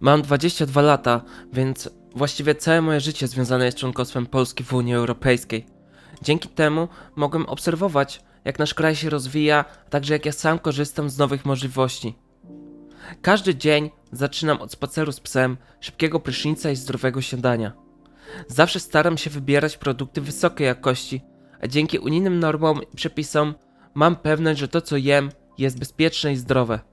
Mam 22 lata, więc właściwie całe moje życie związane jest z członkostwem Polski w Unii Europejskiej. Dzięki temu mogłem obserwować, jak nasz kraj się rozwija, a także jak ja sam korzystam z nowych możliwości. Każdy dzień zaczynam od spaceru z psem, szybkiego prysznica i zdrowego śniadania. Zawsze staram się wybierać produkty wysokiej jakości, a dzięki unijnym normom i przepisom mam pewność, że to co jem jest bezpieczne i zdrowe.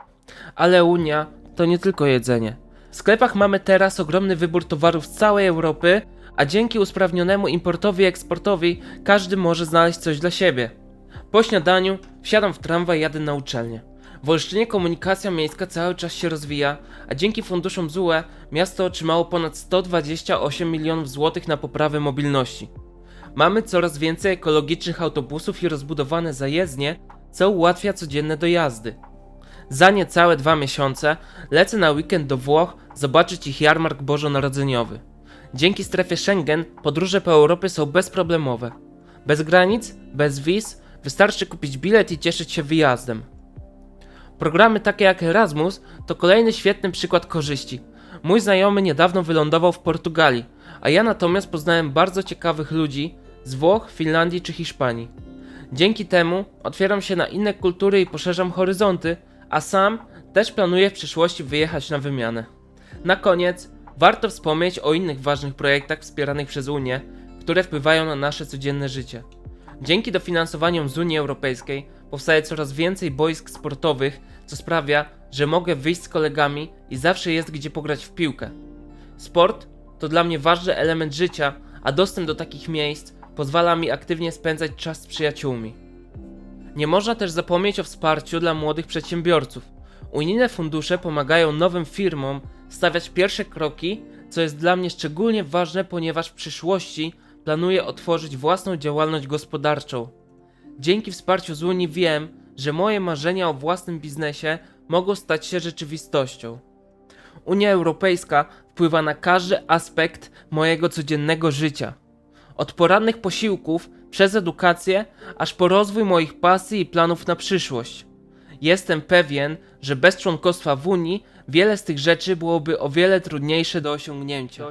Ale Unia to nie tylko jedzenie. W sklepach mamy teraz ogromny wybór towarów z całej Europy, a dzięki usprawnionemu importowi i eksportowi każdy może znaleźć coś dla siebie. Po śniadaniu wsiadam w tramwaj i jadę na uczelnię. W Olsztynie komunikacja miejska cały czas się rozwija, a dzięki funduszom ZUE miasto otrzymało ponad 128 milionów złotych na poprawę mobilności. Mamy coraz więcej ekologicznych autobusów i rozbudowane zajezdnie, co ułatwia codzienne dojazdy. Za niecałe dwa miesiące lecę na weekend do Włoch zobaczyć ich jarmark bożonarodzeniowy. Dzięki strefie Schengen podróże po Europie są bezproblemowe. Bez granic, bez wiz, wystarczy kupić bilet i cieszyć się wyjazdem. Programy takie jak Erasmus to kolejny świetny przykład korzyści. Mój znajomy niedawno wylądował w Portugalii, a ja natomiast poznałem bardzo ciekawych ludzi z Włoch, Finlandii czy Hiszpanii. Dzięki temu otwieram się na inne kultury i poszerzam horyzonty, a sam też planuję w przyszłości wyjechać na wymianę. Na koniec warto wspomnieć o innych ważnych projektach wspieranych przez Unię, które wpływają na nasze codzienne życie. Dzięki dofinansowaniom z Unii Europejskiej powstaje coraz więcej boisk sportowych, co sprawia, że mogę wyjść z kolegami i zawsze jest gdzie pograć w piłkę. Sport to dla mnie ważny element życia, a dostęp do takich miejsc pozwala mi aktywnie spędzać czas z przyjaciółmi. Nie można też zapomnieć o wsparciu dla młodych przedsiębiorców. Unijne fundusze pomagają nowym firmom stawiać pierwsze kroki, co jest dla mnie szczególnie ważne, ponieważ w przyszłości planuję otworzyć własną działalność gospodarczą. Dzięki wsparciu z Unii wiem, że moje marzenia o własnym biznesie mogą stać się rzeczywistością. Unia Europejska wpływa na każdy aspekt mojego codziennego życia. Od porannych posiłków, przez edukację, aż po rozwój moich pasji i planów na przyszłość. Jestem pewien, że bez członkostwa w Unii wiele z tych rzeczy byłoby o wiele trudniejsze do osiągnięcia.